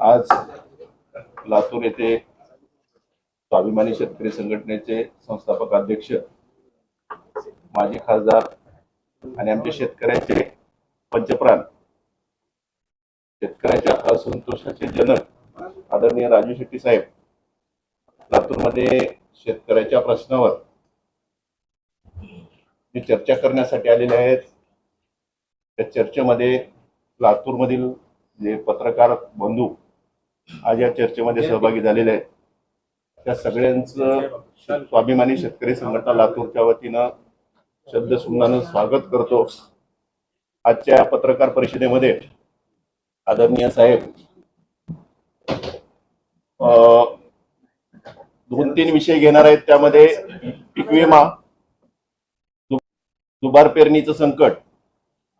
आज लातूर येथे स्वाभिमानी शेतकरी संघटनेचे संस्थापक अध्यक्ष माजी खासदार आणि आमच्या शेतकऱ्यांचे पंचप्राण शेतकऱ्याच्या असंतोषाचे जनक आदरणीय राजू शेट्टी साहेब लातूरमध्ये शेतकऱ्याच्या प्रश्नावर जे चर्चा करण्यासाठी आलेले आहेत. त्या चर्चेमध्ये लातूरमधील जे पत्रकार बंधू आज या चर्चेमध्ये सहभागी झालेले आहेत. त्या सगळ्यांचं स्वाभिमानी शेतकरी संघटना लातूरच्या वतीनं शब्दसुमनानं स्वागत करतो. आजच्या पत्रकार परिषदेमध्ये आदरणीय साहेब अं, दोन तीन विषय घेणार आहेत. त्यामध्ये पीक विमा दुबार पेरणीचं संकट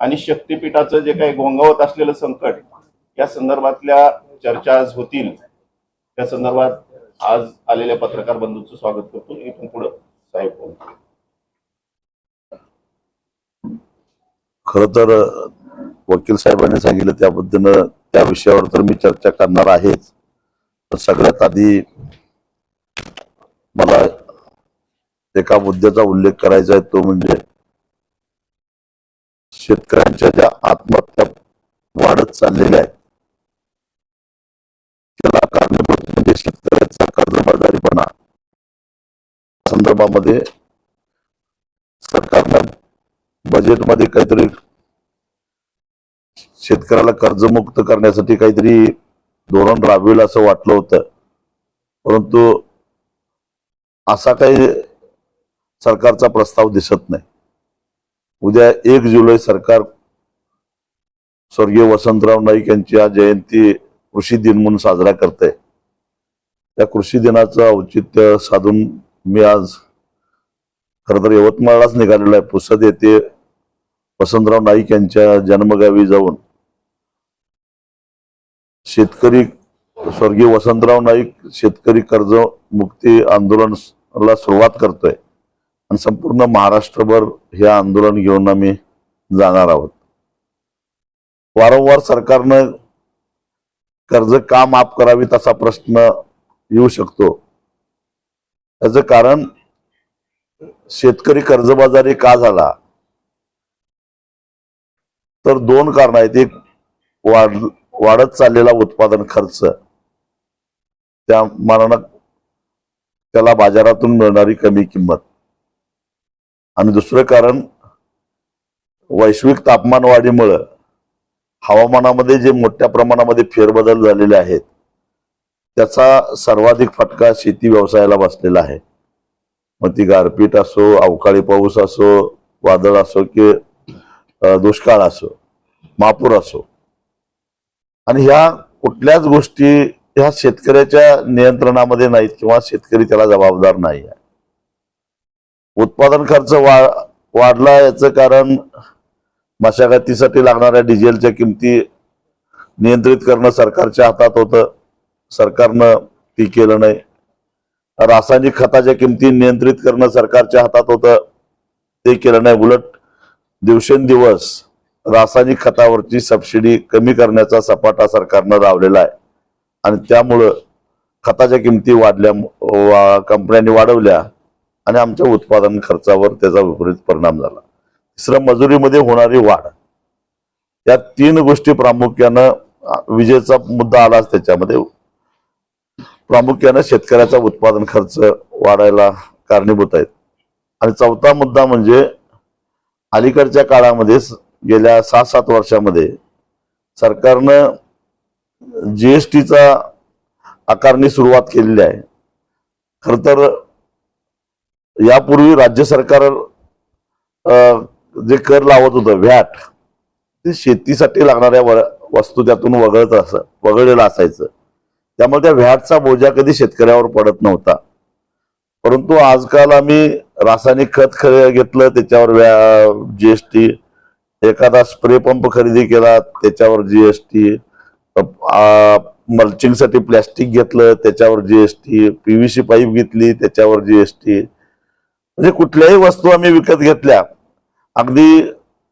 आणि शक्तीपीठाचं जे काही गोंगावत असलेलं संकट या संदर्भातल्या चर्चा आज होतील. त्या संदर्भात आज आलेल्या पत्रकार बंधूंचं स्वागत करतो. इथून पुढं साहेब खर तर वकील साहेबांनी सांगितलं त्या पद्धतीनं त्या विषयावर तर मी चर्चा करणार आहेच. सगळ्यात आधी मला एका मुद्द्याचा उल्लेख करायचा आहे तो म्हणजे शेतकऱ्यांच्या ज्या आत्महत्या वाढत चाललेल्या आहेत त्याला कारणीभूत म्हणजे शेतकऱ्याचा कर्जबाजारीपणा संदर्भामध्ये सरकारनं बजेटमध्ये काहीतरी शेतकऱ्याला कर्जमुक्त करण्यासाठी काहीतरी धोरण राबवेल असं वाटलं होतं. परंतु असा काही सरकारचा प्रस्ताव दिसत नाही. उद्या एक जुलै सरकार स्वर्गीय वसंतराव नाईक यांची आज जयंती कृषी दिन म्हणून साजरा करते त्या कृषी दिनाचं औचित्य साधून मी आज खरं तर यवतमाळलाच निघालेलो आहे. पुसद येथे वसंतराव नाईक यांच्या जन्मगावी जाऊन शेतकरी स्वर्गीय वसंतराव नाईक शेतकरी कर्ज मुक्ती आंदोलनाला सुरुवात करतोय. आणि संपूर्ण महाराष्ट्रभर हे आंदोलन घेऊन आम्ही जाणार आहोत. वारंवार सरकारनं कर्ज का माफ करावीत असा प्रश्न येऊ शकतो? त्याचं कारण शेतकरी कर्जबाजारी का झाला? तर दोन कारण आहेत. एक वाढ वाढत चाललेला उत्पादन खर्च. त्या मानानं त्याला बाजारातून मिळणारी कमी किंमत. आणि दुसरं कारण वैश्विक तापमान वाढीमुळं हवामानामध्ये जे मोठ्या प्रमाणामध्ये फेरबदल झालेले आहेत त्याचा सर्वाधिक फटका शेती व्यवसायाला बसलेला आहे. मग ती गारपीट असो अवकाळी पाऊस असो वादळ असो की दुष्काळ असो महापूर असो. आणि ह्या कुठल्याच गोष्टी ह्या शेतकऱ्याच्या नियंत्रणामध्ये नाहीत किंवा शेतकरी त्याला जबाबदार नाही आहे. उत्पादन खर्च वा वाढला याचं कारण मशागतीसाठी लागणाऱ्या डिझेलच्या किमती नियंत्रित करणं सरकारच्या हातात होतं. सरकारनं ती केलं नाही. रासायनिक खताच्या किमती नियंत्रित करणं सरकारच्या हातात होतं. ते केलं नाही. उलट दिवसेंदिवस रासायनिक खतावरची सबसिडी कमी करण्याचा सपाटा सरकारनं लावलेला आहे. आणि त्यामुळं खताच्या किमती वाढल्या वा- कंपन्यांनी वाढवल्या आणि आमच्या उत्पादन खर्चावर त्याचा विपरीत परिणाम झाला. तिसरं मजुरीमध्ये होणारी वाढ. या तीन गोष्टी प्रामुख्यानं विजेचा मुद्दा आलाच त्याच्यामध्ये. प्रामुख्यानं शेतकऱ्याचा उत्पादन खर्च वाढायला कारणीभूत आहेत. आणि चौथा मुद्दा म्हणजे अलीकडच्या काळामध्ये गेल्या सात सात वर्षामध्ये सरकारनं जी एस टीचा आकारणी सुरुवात केलेली आहे. खर तर यापूर्वी राज्य सरकार जे कर लावत होतं व्हॅट ते शेतीसाठी लागणाऱ्या व- वस्तू त्यातून वगळत असं वगळलेलं असायचं. त्यामुळे त्या व्हॅटचा बोजा कधी शेतकऱ्यावर पडत नव्हता. परंतु आजकाल आम्ही रासायनिक खत खरे घेतलं त्याच्यावर जीएसटी एखादा स्प्रे पंप खरेदी केला त्याच्यावर जीएसटी मल्चिंगसाठी प्लॅस्टिक घेतलं त्याच्यावर जीएसटी पीव्हीसी पाईप घेतली त्याच्यावर जीएसटी म्हणजे कुठल्याही वस्तू आम्ही विकत घेतल्या. अगदी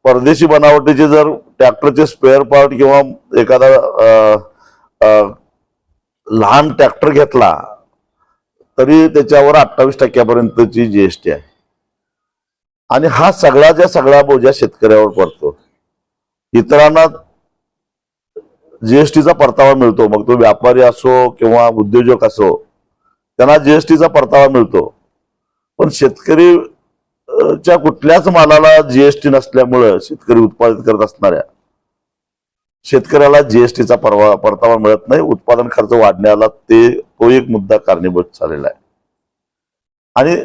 परदेशी बनावटीचे जर ट्रॅक्टरचे स्पेअर पार्ट किंवा एखादा लहान ट्रॅक्टर घेतला तरी त्याच्यावर अठ्ठावीस टक्क्यापर्यंतची जीएसटी आहे. आणि हा सगळ्याच्या सगळा बोजा शेतकऱ्यावर पडतो. इतरांना जीएसटीचा परतावा मिळतो. मग तो व्यापारी असो किंवा उद्योजक असो त्यांना जीएसटीचा परतावा मिळतो. पण शेतकरी च्या कुठल्याच मालाला जीएसटी नसल्यामुळं शेतकरी उत्पादित करत असणाऱ्या शेतकऱ्याला जीएसटीचा परवा परतावा मिळत नाही उत्पादन खर्च वाढण्याला ते तो एक मुद्दा कारणीभूत झालेला आहे. आणि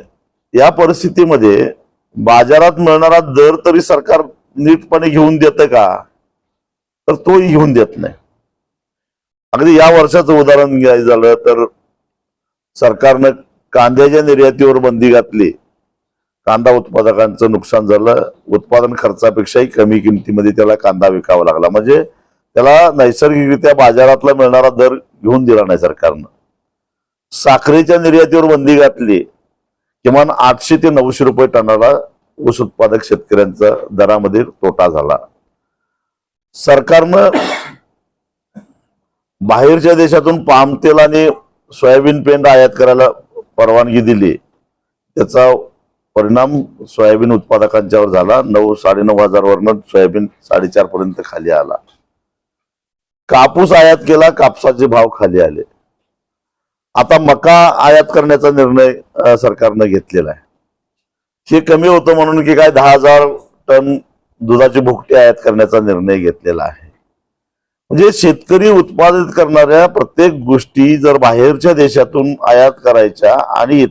या परिस्थितीमध्ये बाजारात मिळणारा दर तरी सरकार नीटपणे घेऊन देतं का? तर तोही घेऊन देत नाही. अगदी या वर्षाचं उदाहरण घ्यायचं झालं तर सरकारनं कांद्याच्या निर्यातीवर बंदी घातली. कांदा उत्पादकांचं नुकसान झालं. उत्पादन खर्चापेक्षाही कमी किमतीमध्ये त्याला कांदा विकावा लागला. म्हणजे त्याला नैसर्गिकरित्या बाजारातला मिळणारा दर घेऊन दिला नाही सरकारनं. साखरेच्या निर्यातीवर बंदी घातली किमान आठशे ते नऊशे रुपये टनाला ऊस उत्पादक शेतकऱ्यांचा दरामध्ये तोटा झाला. सरकारनं बाहेरच्या देशातून पाम तेल आणि सोयाबीन पेंड आयात करायला परवानगी दिली. त्याचा परिणाम सोयाबीन उत्पादकांच्यावर झाला. नऊ साडेनऊ हजार वरनं सोयाबीन साडेचार पर्यंत खाली आला. कापूस आयात केला कापसाचे भाव खाली आले. आता मका आयात करण्याचा निर्णय सरकारनं घेतलेला आहे. हे कमी होतं म्हणून की काय दहा हजार टन दुधाची भुकटी आयात करण्याचा निर्णय घेतलेला आहे. म्हणजे शेतकरी उत्पादित करणाऱ्या प्रत्येक गोष्टी जर बाहेरच्या देशातून आयात करायच्या आणि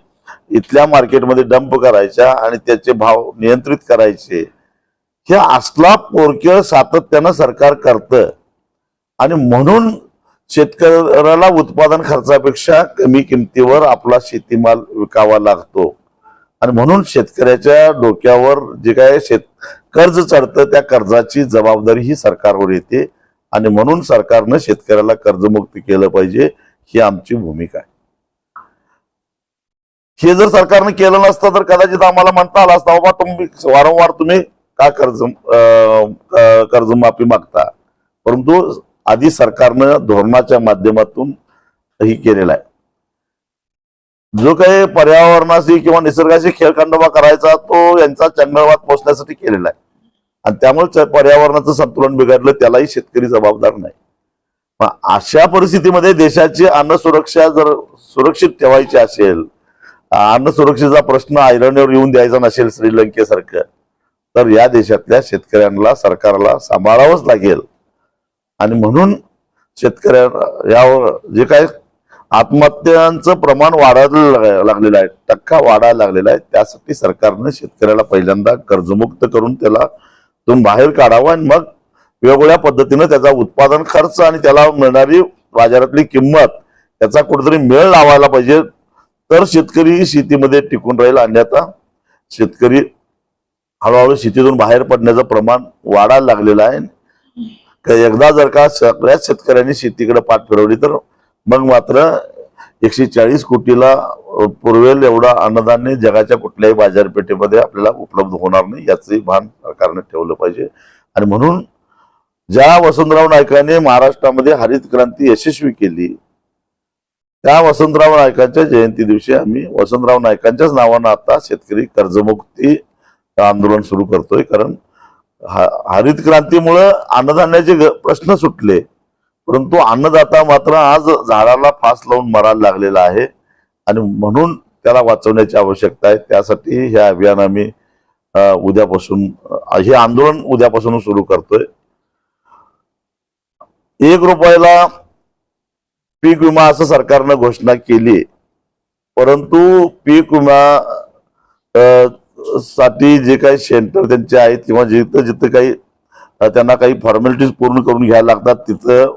इथल्या मार्केटमध्ये डंप करायच्या आणि त्याचे भाव नियंत्रित करायचे हे असला पोरक्य सातत्यानं सरकार करतं आणि म्हणून शेतकऱ्याला उत्पादन खर्चापेक्षा कमी किमतीवर आपला शेतीमाल विकावा लागतो. आणि म्हणून शेतकऱ्याच्या डोक्यावर जे काय शेत कर्ज चढतं त्या कर्जाची जबाबदारी ही सरकारवर येते. आणि म्हणून सरकारनं शेतकऱ्याला कर्जमुक्त केलं पाहिजे ही आमची भूमिका आहे. हे जर सरकारनं केलं नसतं तर कदाचित आम्हाला म्हणता आला असतं बाबा तुम्ही वारंवार तुम्ही का कर्ज अं, कर्जमाफी मागता? परंतु आधी सरकारनं धोरणाच्या माध्यमातून ही केलेला आहे. जो काही पर्यावरणाशी किंवा निसर्गाशी खेळखंडोबा करायचा तो यांचा चंगळवाद पोचण्यासाठी केलेला आहे. आणि त्यामुळे पर्यावरणाचं संतुलन बिघडलं त्यालाही शेतकरी जबाबदार नाही. पण अशा परिस्थितीमध्ये देशाची अन्न सुरक्षा जर सुरक्षित ठेवायची असेल अन्न सुरक्षेचा प्रश्न ऐरणीवर येऊन द्यायचा नसेल श्रीलंकेसारखं तर या देशातल्या शेतकऱ्यांना सरकारला सांभाळावंच लागेल. आणि म्हणून शेतकऱ्या यावर जे काय आत्महत्यांचं प्रमाण वाढायला लाग- लागलेलं आहे टक्का वाढायला लागलेला आहे त्यासाठी सरकारनं शेतकऱ्याला पहिल्यांदा कर्जमुक्त करून त्याला तून बाहेर काढावं आणि मग वेगवेगळ्या पद्धतीनं त्याचा उत्पादन खर्च आणि त्याला मिळणारी बाजारातली किंमत त्याचा कुठेतरी मेळ लावायला पाहिजे. तर शेतकरी शेतीमध्ये टिकून राहील अन्यथा शेतकरी हळूहळू शेतीतून बाहेर पडण्याचं प्रमाण वाढायला लागलेलं आहे. का एकदा जर का सगळ्याच शेतकऱ्यांनी शेतीकडे पाठ फिरवली तर मग मात्र एकशे चाळीस कोटीला पूर्वेल पुरवेल एवढा अन्नधान्य जगाच्या कुठल्याही बाजारपेठेमध्ये आपल्याला उपलब्ध होणार नाही याचंही भान सरकारने ठेवलं पाहिजे. आणि म्हणून ज्या वसंतराव नायकाने महाराष्ट्रामध्ये हरित क्रांती यशस्वी केली त्या वसंतराव नायकांच्या जयंती दिवशी आम्ही वसंतराव नायकांच्याच नावानं आता शेतकरी कर्जमुक्ती आंदोलन सुरू करतोय. कारण हरित क्रांतीमुळं अन्नधान्याचे प्रश्न सुटले. परंतु अन्नदाता मात्र आज झाडाला फास लावून मरायला लागलेला आहे. आणि म्हणून त्याला वाचवण्याची आवश्यकता आहे. त्यासाठी हे अभियान आम्ही उद्यापासून हे आंदोलन उद्यापासून सुरू करतोय. एक रुपयाला पीक विमा असं सरकारनं घोषणा केली. परंतु पीक विमा साठी जे काही सेंटर त्यांचे आहेत किंवा जिथं जिथं काही त्यांना काही फॉर्मॅलिटीज पूर्ण करून घ्यायला लागतात तिथं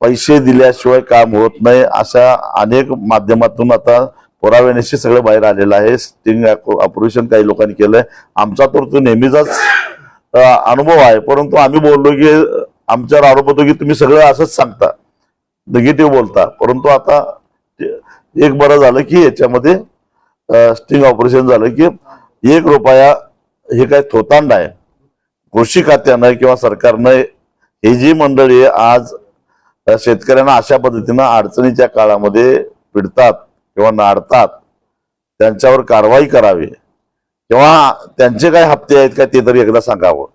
पैसे दिल्याशिवाय काम होत नाही अशा अनेक माध्यमातून आता पुराव्यानिशी सगळं बाहेर आलेलं आहे. स्टिंग ऑपरेशन काही लोकांनी केलंय. आमचा तर तो नेहमीचाच अनुभव आहे. परंतु आम्ही बोललो की आमच्यावर आरोप होतो की तुम्ही सगळं असंच सांगता. निगेटिव्ह बोलता. परंतु आता ते- एक बरं झालं की याच्यामध्ये स्टिंग ऑपरेशन झालं की एक रुपया हे काय थोतांड आहे. कृषी खात्यानं किंवा सरकारनं ही जी मंडळी आज शेतकऱ्यांना अशा पद्धतीनं अडचणीच्या काळामध्ये पिडतात किंवा नाडतात त्यांच्यावर कारवाई करावी. किंवा त्यांचे काय हप्ते आहेत का ते तरी एकदा सांगावं.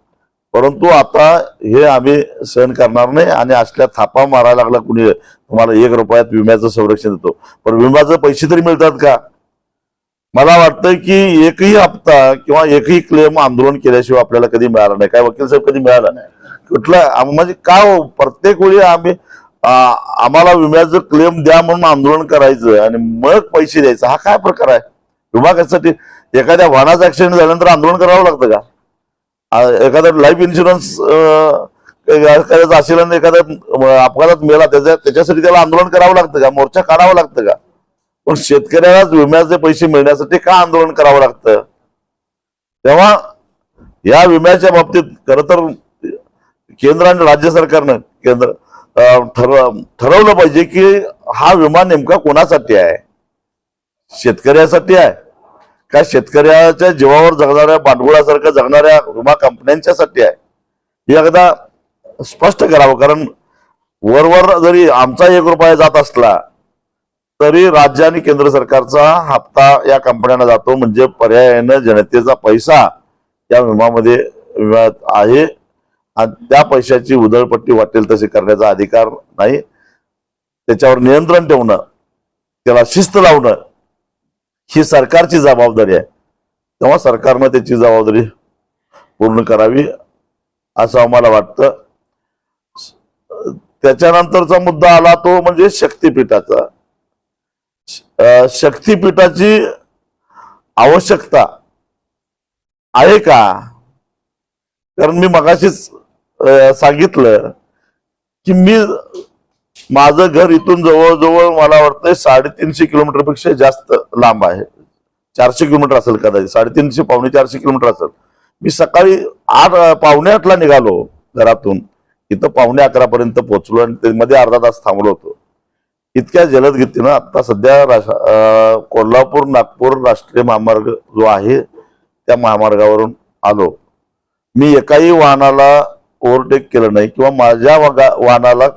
परंतु आता हे आम्ही सहन करणार नाही आणि असल्या थापा मारायला लागला कुणी तुम्हाला एक रुपयात विम्याचं संरक्षण देतो. पण विम्याचे पैसे तरी मिळतात का? मला वाटतं की एकही हप्ता किंवा एकही क्लेम आंदोलन केल्याशिवाय आपल्याला कधी मिळाला नाही. काय वकील साहेब कधी मिळाला नाही. कुठला म्हणजे का हो? प्रत्येक वेळी आम्ही आम्हाला विम्याचं क्लेम द्या म्हणून आंदोलन करायचं आणि मग पैसे द्यायचं हा काय प्रकार आहे? विमा कशासाठी एखाद्या वाहनाचा ऍक्सिडेंट झाल्यानंतर आंदोलन करावं लागतं का? एखादा लाईफ इन्शुरन्स करायचं असेल आणि एखाद्या अपघातात मेला त्याच्या त्याच्यासाठी त्याला आंदोलन करावं लागतं का? मोर्चा काढावा लागतं का? पण शेतकऱ्यालाच विम्याचे पैसे मिळण्यासाठी का आंदोलन करावं लागतं? तेव्हा या विम्याच्या बाबतीत खर तर केंद्र आणि राज्य सरकारनं केंद्र ठरव ठरवलं पाहिजे की हा विमा नेमका कोणासाठी आहे? शेतकऱ्यासाठी आहे? का शेतकऱ्याच्या जीवावर जगणाऱ्या भांडवलासारखं जगणाऱ्या विमा कंपन्यांच्यासाठी आहे? हे एकदा स्पष्ट करावं कारण वरवर जरी आमचा एक रुपया जात असला तरी राज्य आणि केंद्र सरकारचा हप्ता या कंपन्यांना जातो म्हणजे पर्यायानं जनतेचा पैसा या विमामध्ये विम्यात आहे. आणि त्या पैशाची उधळपट्टी वाटेल तशी करण्याचा अधिकार नाही. त्याच्यावर नियंत्रण ठेवणं त्याला शिस्त लावणं ही सरकारची जबाबदारी आहे. तेव्हा सरकारनं त्याची जबाबदारी पूर्ण करावी असं आम्हाला वाटतं. त्याच्यानंतरचा मुद्दा आला तो म्हणजे शक्तीपीठाचा. शक्तीपीठाची आवश्यकता आहे का? कारण मी मगाशीच सांगितलं की मी माझं घर इथून जवळजवळ मला वाटतंय साडेतीनशे किलोमीटरपेक्षा जास्त लांब आहे. चारशे किलोमीटर असेल कदाचित साडेतीनशे पावणे चारशे किलोमीटर असेल. मी सकाळी आठ पावणे आठला निघालो घरातून. इथं पावणे अकरा पर्यंत पोहोचलो आणि मध्ये अर्धा तास थांबलो होतो. इतक्या जलद गतीनं आता सध्या कोल्हापूर नागपूर राष्ट्रीय महामार्ग जो आहे त्या महामार्गावरून आलो. मी एकाही वाहनाला ओव्हरटेक केलं नाही किंवा माझ्या वाहनाला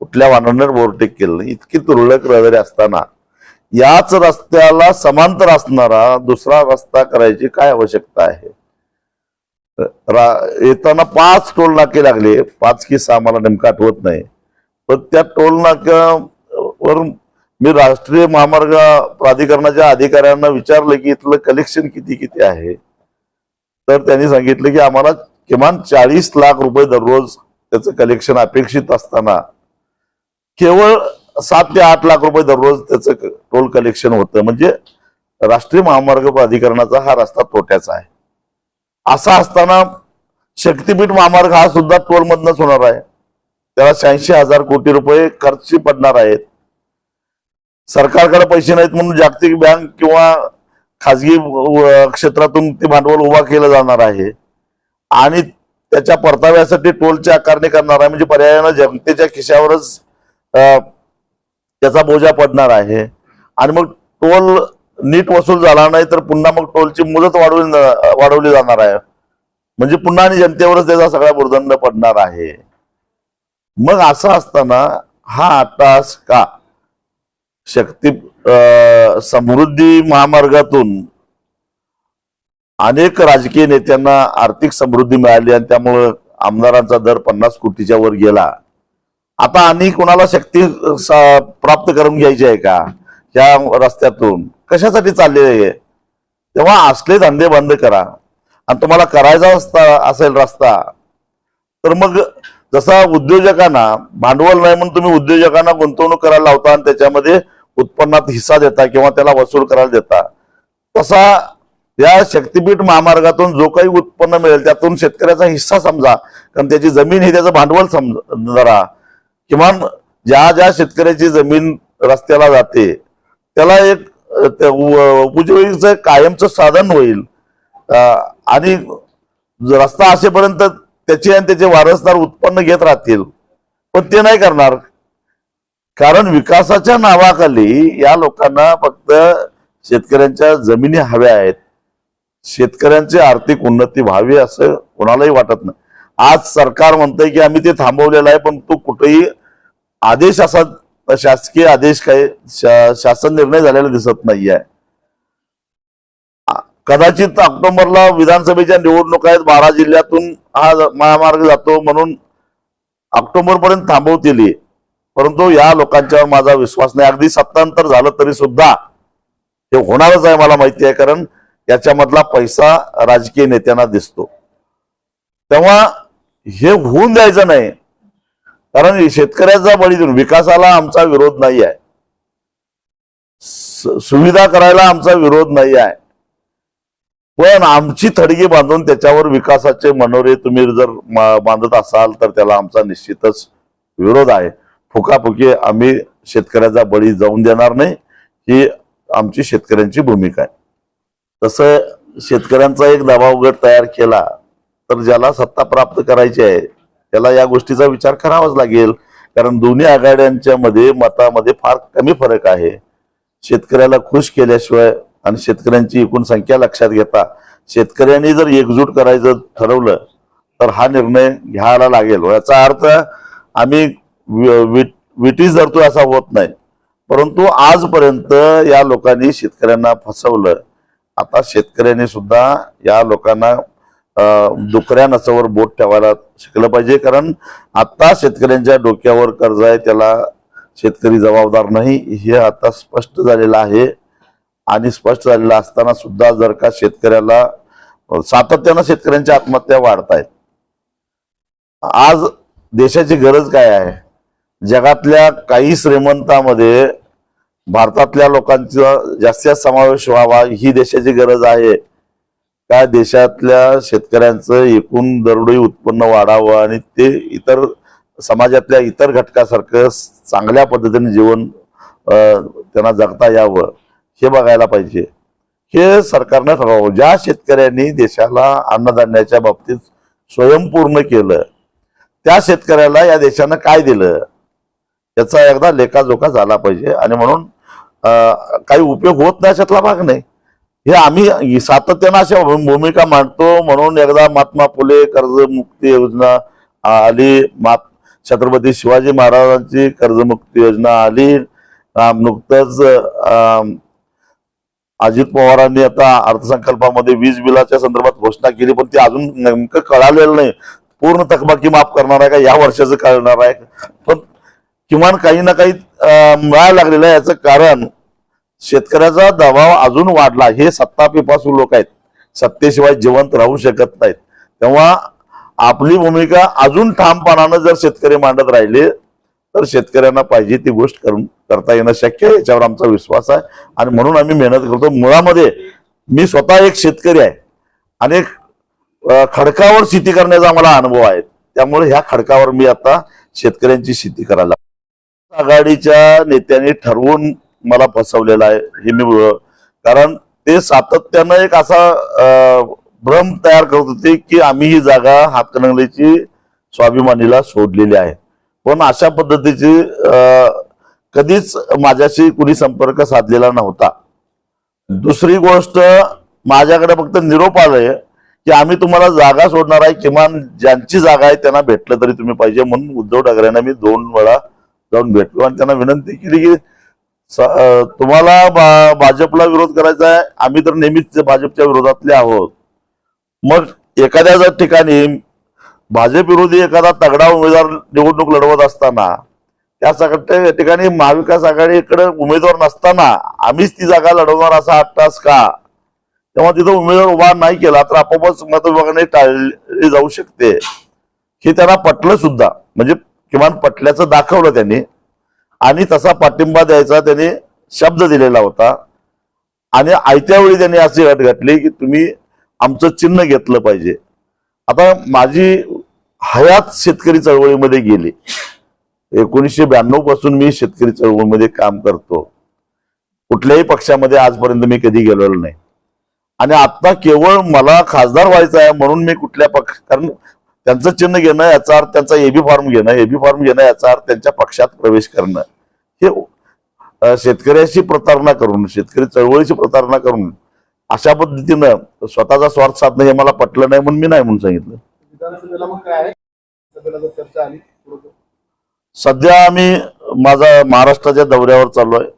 कुठल्या वाहनाने ओव्हरटेक केलं नाही. इतकी तुरळक रहदारी असताना याच रस्त्याला समांतर असणारा दुसरा रस्ता करायची काय आवश्यकता आहे? रा- येताना पाच टोल नाके लागले. पाच की सहा मला नेमकं आठवत नाही. पण त्या टोल नाक्यावर मी राष्ट्रीय महामार्ग प्राधिकरणाच्या अधिकाऱ्यांना विचारलं की इथलं कलेक्शन किती किती आहे? तर त्यांनी सांगितलं की आम्हाला किमान चाळीस लाख रुपये दररोज त्याचं कलेक्शन अपेक्षित असताना केवळ सात ते आठ लाख रुपये दररोज त्याचं टोल कलेक्शन होतं. म्हणजे राष्ट्रीय महामार्ग प्राधिकरणाचा हा रस्ता तोट्याचा आहे. असा असताना शक्तीपीठ महामार्ग हा सुद्धा टोल मधनच होणार आहे. त्याला शहाऐंशी हजार कोटी रुपये खर्ची पडणार आहेत. सरकारकडे पैसे नाहीत म्हणून जागतिक बँक किंवा खाजगी क्षेत्रातून ते भांडवल उभा केलं जाणार आहे. आणि त्याच्या परताव्यासाठी टोलची आकारणी करणार आहे. म्हणजे पर्यायानं जनतेच्या खिशावरच त्याचा बोजा पडणार आहे. आणि मग टोल नीट वसूल झाला नाही तर पुन्हा मग टोलची मुदत वाढवली वाढवली जाणार आहे. म्हणजे पुन्हा आणि जनतेवरच त्याचा सगळा भुर्दंड पडणार आहे. मग असं असताना हा आटास का शक्ती समृद्धी महामार्गातून अनेक राजकीय नेत्यांना आर्थिक समृद्धी मिळाली आणि त्यामुळं आमदारांचा दर पन्नास कोटीच्या वर गेला. आता आणि कोणाला शक्ती प्राप्त करून घ्यायची आहे का? या रस्त्यातून. कशासाठी चालले आहे तेव्हा असले धंदे बंद करा. आणि तुम्हाला करायचा असता असेल रस्ता तर मग जसा उद्योजकांना भांडवल नाही म्हणून तुम्ही उद्योजकांना गुंतवणूक करायला लावता आणि त्याच्यामध्ये उत्पन्नात हिस्सा देता किंवा त्याला वसूल करायला देता. तसा या शक्तीपीठ महामार्गातून जो काही उत्पन्न मिळेल त्यातून शेतकऱ्याचा हिस्सा समजा कारण त्याची जमीन ही त्याचं भांडवल समजा जरा. किमान ज्या ज्या शेतकऱ्याची जमीन रस्त्याला जाते त्याला एक अ, उपजीविकेचं कायमचं साधन होईल. आणि रस्ता असेपर्यंत त्याचे आणि त्याचे वारसदार उत्पन्न घेत राहतील. पण ते नाही करणार. कारण विकासाच्या नावाखाली या लोकांना फक्त शेतकऱ्यांच्या जमिनी हव्या आहेत. शेतकऱ्यांची आर्थिक उन्नती व्हावी असं कोणालाही वाटत नाही. आज सरकार म्हणतंय की आम्ही ते थांबवलेलं आहे पण तो कुठेही आदेश असा शासकीय आदेश काही शा- शासन निर्णय झालेला दिसत नाहीये. कदाचित ऑक्टोबरला विधानसभेच्या निवडणुका आहेत बारा जिल्ह्यातून हा महामार्ग जातो म्हणून ऑक्टोबर पर्यंत थांबवतील परंतु या लोकांच्यावर माझा विश्वास नाही. अगदी सत्तांतर झालं तरी सुद्धा हे होणारच आहे मला माहिती आहे कारण याच्यामधला पैसा राजकीय नेत्यांना दिसतो. तेव्हा हे होऊन द्यायचं नाही. कारण शेतकऱ्याचा बळी देऊन विकासाला आमचा विरोध नाही आहे. सुविधा करायला आमचा विरोध नाही आहे. पण आमची थडगी बांधून त्याच्यावर विकासाचे मनोरे तुम्ही जर बांधत असाल तर त्याला आमचा निश्चितच विरोध आहे. फुकाफुकी आम्ही शेतकऱ्याचा बळी जाऊन देणार नाही ही आमची शेतकऱ्यांची भूमिका आहे. तसं शेतकऱ्यांचा एक दबाव गट तयार केला तर ज्याला सत्ता प्राप्त करायची आहे त्याला या गोष्टीचा विचार करावाच लागेल. कारण दोन्ही आघाड्यांच्या मध्ये मतामध्ये फार कमी फरक आहे. शेतकऱ्याला खुश केल्याशिवाय आणि शेतकऱ्यांची एकूण संख्या लक्षात घेता शेतकऱ्यांनी जर एकजूट करायचं ठरवलं तर हा निर्णय घ्यायला लागेल. याचा अर्थ आम्ही वि- वि- विटीस धरतोय असा होत नाही. परंतु आजपर्यंत या लोकांनी शेतकऱ्यांना फसवलं. आता शेतकऱ्यांनी सुद्धा या लोकांना अं, दुकऱ्या नसावर बोट ठेवायला शिकलं पाहिजे. कारण आता शेतकऱ्यांच्या डोक्यावर कर्ज आहे त्याला शेतकरी जबाबदार नाही. हे आता स्पष्ट झालेलं आहे. आणि स्पष्ट झालेलं असताना सुद्धा जर का शेतकऱ्याला सातत्यानं शेतकऱ्यांच्या आत्महत्या वाढत आहेत आज देशाची गरज काय आहे? जगातल्या काही श्रीमंतामध्ये भारतातल्या लोकांचा जास्तीत समावेश व्हावा ही देशाची गरज आहे. त्या देशातल्या शेतकऱ्यांचं एकूण दरडोई उत्पन्न वाढावं आणि ते इतर समाजातल्या इतर घटकासारखं चांगल्या पद्धतीने जीवन त्यांना जगता यावं हे बघायला पाहिजे. हे सरकारनं ठरवावं. ज्या शेतकऱ्यांनी देशाला अन्नधान्याच्या बाबतीत स्वयंपूर्ण केलं त्या शेतकऱ्याला या देशानं काय दिलं? याचा एकदा लेखाजोखा झाला पाहिजे. आणि म्हणून काही उपयोग होत नाही अशातला भाग नाही. हे आम्ही सातत्यानं अशा भूमिका मांडतो. म्हणून एकदा महात्मा फुले कर्जमुक्ती योजना आली. छत्रपती शिवाजी महाराजांची कर्जमुक्ती योजना आली. नुकतंच अं, अजित पवारांनी आता अर्थसंकल्पामध्ये वीज बिलाच्या संदर्भात घोषणा केली पण ती अजून नेमकं कळालेलं नाही. पूर्ण थकबाकी माफ करणार आहे का? या वर्षाचं कळणार आहे. पण किमान काही ना काही मिळायला लागलेलं आहे याचं कारण शेतकऱ्याचा दबाव अजून वाढला. हे सत्ता पिपासू लोक आहेत. सत्तेशिवाय जिवंत राहू शकत नाहीत. तेव्हा आपली भूमिका अजून ठामपणानं जर शेतकरी मांडत राहिले तर शेतकऱ्यांना पाहिजे ती गोष्ट करून करता येणं शक्य आहे याच्यावर आमचा विश्वास आहे. आणि म्हणून आम्ही मेहनत करतो. मुळामध्ये मी स्वतः एक शेतकरी आहे. आणि एक, खडकावर शेती करण्याचा मला अनुभव आहे. त्यामुळे ह्या खडकावर मी आता शेतकऱ्यांची शेती करायला आघाडीच्या नेत्यांनी ठरवून मला फसवलेलं आहे हे मी कारण ते सातत्यानं एक असा भ्रम तयार करत होते की आम्ही ही जागा हातकणंगलेची स्वाभिमानीला सोडलेली आहे. पण अशा पद्धतीची कधीच माझ्याशी कुणी संपर्क साधलेला नव्हता. दुसरी गोष्ट माझ्याकडे फक्त निरोप आलाय की आम्ही तुम्हाला जागा सोडणार आहे किमान ज्यांची जागा आहे त्यांना भेटलं तरी तुम्ही पाहिजे म्हणून उद्धव ठाकरेंना मी दोन वेळा जाऊन भेटलो आणि त्यांना विनंती केली की तुम्हाला भाजपला विरोध करायचा आहे आम्ही तर नेहमीच भाजपच्या विरोधातले आहोत. मग एखाद्या जर ठिकाणी भाजप विरोधी एखादा तगडा उमेदवार निवडणूक लढवत असताना त्या सगळ्या ठिकाणी महाविकास आघाडीकडे उमेदवार नसताना आम्हीच ती जागा लढवणार असा अट्टास का? तेव्हा तिथं उमेदवार उभा नाही केला तर आपोआपच मतविभागाने टाळली जाऊ शकते. हे त्यांना पटलं सुद्धा. म्हणजे किमान पटल्याचं दाखवलं त्यांनी. आणि तसा पाठिंबा द्यायचा त्यांनी शब्द दिलेला होता. आणि आयत्या वेळी त्यांनी अशी अट घातली की तुम्ही आमचं चिन्ह घेतलं पाहिजे. आता माझी हयात शेतकरी चळवळीमध्ये गेली. एकोणीसशे ब्याण्णवपासून मी शेतकरी चळवळीमध्ये काम करतो. कुठल्याही पक्षामध्ये आजपर्यंत मी कधी गेलेलो नाही. आणि आता केवळ मला खासदार व्हायचं आहे म्हणून मी कुठल्या पक्ष कारण त्यांचं चिन्ह घेणं याचा अर्थ त्यांचा एबी फॉर्म घेणं एबी फॉर्म घेणं याचा अर्थ त्यांच्या पक्षात प्रवेश करणं. हे शेतकऱ्याशी प्रतारणा करून शेतकरी चळवळीची प्रतारणा करून अशा पद्धतीनं स्वतःचा स्वार्थ साधणं हे मला पटलं नाही म्हणून मी नाही म्हणून सांगितलं. विधानसभेला मग काय आहे? सभेला जर चर्चा आली थोडं सध्या आम्ही माझा महाराष्ट्राच्या दौऱ्यावर चालू आहे.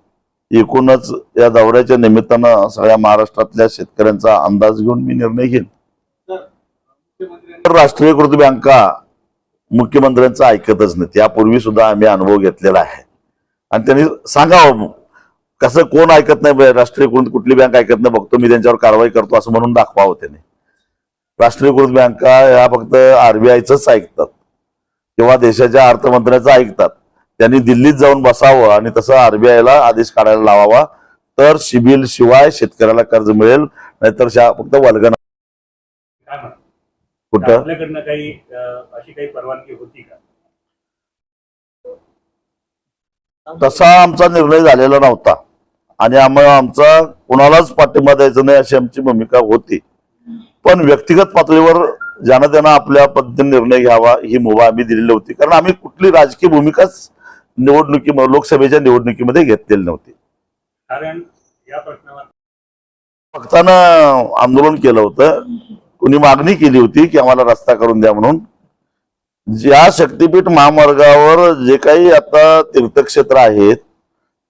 एकूणच या दौऱ्याच्या निमित्तानं सगळ्या महाराष्ट्रातल्या शेतकऱ्यांचा अंदाज घेऊन मी निर्णय घेईन. राष्ट्रीयकृत बँका मुख्यमंत्र्यांचं ऐकतच नाही. त्यापूर्वी सुद्धा आम्ही अनुभव घेतलेला आहे. आणि त्यांनी सांगावं कसं कोण ऐकत नाही राष्ट्रीयकृत कुठली बँक ऐकत नाही बघतो मी त्यांच्यावर कारवाई करतो असं म्हणून दाखवावं त्यांनी. राष्ट्रीयकृत बँका ह्या फक्त आरबीआयचंच ऐकतात. किंवा देशाच्या अर्थमंत्र्याचं ऐकतात. त्यांनी दिल्लीत जाऊन बसावं आणि तसं आरबीआयला आदेश काढायला लावावा. तर सिबिल शिवाय शेतकऱ्याला कर्ज मिळेल नाहीतर फक्त वल्गना कुठं? आपल्याकडनं काही अं, अशी काही परवानगी होती का? तसा आमचा निर्णय झालेला नव्हता. आणि आम्हाला आमचा कुणालाच पाठिंबा द्यायचा नाही अशी आमची भूमिका होती. पण व्यक्तिगत पातळीवर ज्यानं त्यानं आपल्या पद्धतीने निर्णय घ्यावा ही मुभा आम्ही दिलेली होती. कारण आम्ही कुठली राजकीय भूमिकाच निवडणुकी लोकसभेच्या निवडणुकीमध्ये घेतलेली नव्हती. कारण या प्रश्नावर भक्तानं आंदोलन केलं होतं. कुणी मागणी केली होती की आम्हाला रस्ता करून द्या म्हणून. ज्या शक्तीपीठ महामार्गावर जे काही आता तीर्थक्षेत्र आहेत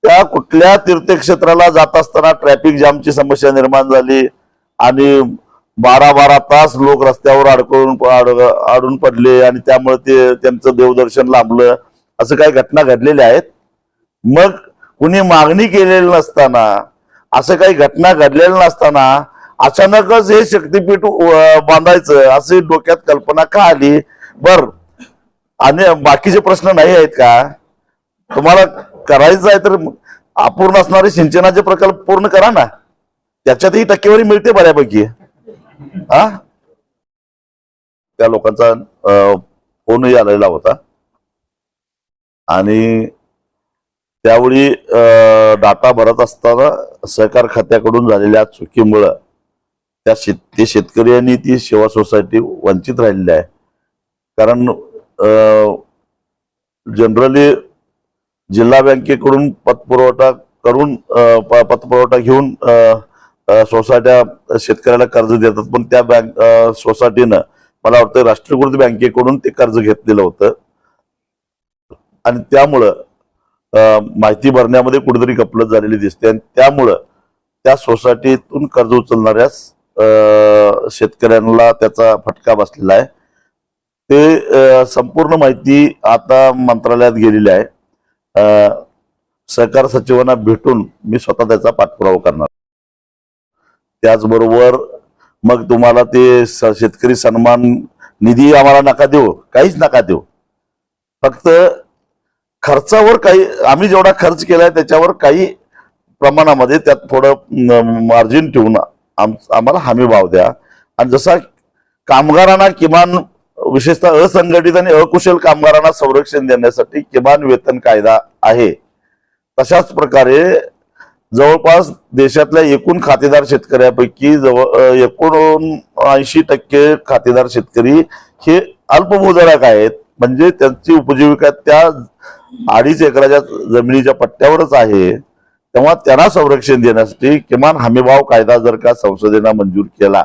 त्या कुठल्या तीर्थक्षेत्राला जात असताना ट्रॅफिक जामची समस्या निर्माण झाली आणि बारा बारा तास लोक रस्त्यावर अडकून अडून पडले आणि त्यामुळे ते त्यांचं देवदर्शन लांबलं असं काही घटना घडलेल्या आहेत. मग कुणी मागणी केलेली नसताना असं काही घटना घडलेल्या नसताना अचानकच हे शक्तीपीठ बांधायचं असे डोक्यात कल्पना का आली? बर. आणि बाकीचे प्रश्न नाही आहेत का? तुम्हाला करायचं आहे तर अपूर्ण असणारे सिंचनाचे प्रकल्प पूर्ण करा ना. त्याच्यातही टक्केवारी मिळते बऱ्यापैकी. हा? त्या लोकांचा फोनही आलेला होता. आणि त्यावेळी डाटा भरत असताना सहकार खात्याकडून झालेल्या चुकीमुळं त्या शेत ते शेतकरी आणि ती सेवा सोसायटी वंचित राहिलेली आहे. कारण जनरली जिल्हा बँकेकडून पतपुरवठा करून प- पतपुरवठा घेऊन सोसायट्या शेतकऱ्याला कर्ज देतात. पण त्या बँक सोसायटीनं मला वाटतं राष्ट्रीयकृत बँकेकडून ते कर्ज घेतलेलं होतं. आणि त्यामुळं माहिती भरण्यामध्ये कुठेतरी गफलत झालेली दिसते. आणि त्यामुळं त्या सोसायटीतून कर्ज उचलणाऱ्या शेतकऱ्यांना त्याचा फटका बसलेला आहे. ते संपूर्ण माहिती आता मंत्रालयात गेलेली आहे. अं, सहकार सचिवांना भेटून मी स्वतः त्याचा पाठपुरावा करणार. त्याचबरोबर मग तुम्हाला ते शेतकरी सन्मान निधी आम्हाला नका देऊ काहीच नका देऊ. फक्त खर्चावर काही आम्ही जेवढा खर्च केलाय त्याच्यावर काही प्रमाणामध्ये त्यात थोडं मार्जिन ठेवून आम- आम्हाला हमी भाव द्या. आणि जसा कामगारांना किमान विशेषतः असंघटित आणि अकुशल कामगारांना संरक्षण देण्यासाठी किमान वेतन कायदा आहे. तशाच प्रकारे जवळपास देशातल्या एकूण खातेदार शेतकऱ्यापैकी जवळ एकूण ऐंशी टक्के खातेदार शेतकरी हे अल्पभूधारक आहेत. म्हणजे त्यांची उपजीविका त्या अडीच एकराच्या जमिनीच्या पट्ट्यावरच आहे. तेव्हा त्यांना संरक्षण देण्यासाठी किमान हमीभाव कायदा जर का संसदेनं मंजूर केला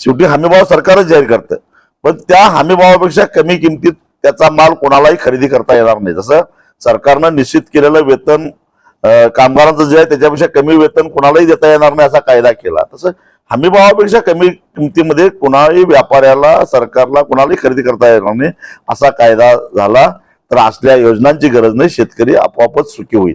शेवटी हमीभाव सरकारच जाहीर करतं. पण त्या हमीभावापेक्षा कमी किमतीत त्याचा माल कोणालाही खरेदी करता येणार नाही. जसं सरकारनं निश्चित केलेलं वेतन कामगारांचं जे आहे त्याच्यापेक्षा कमी वेतन कोणालाही देता येणार नाही असा कायदा केला. तसं हमीभावापेक्षा कमी किमतीमध्ये कुणाही व्यापाऱ्याला सरकारला कुणालाही खरेदी करता येणार नाही असा कायदा झाला तर असल्या योजनांची गरज नाही. शेतकरी आपोआपच सुखी होईल.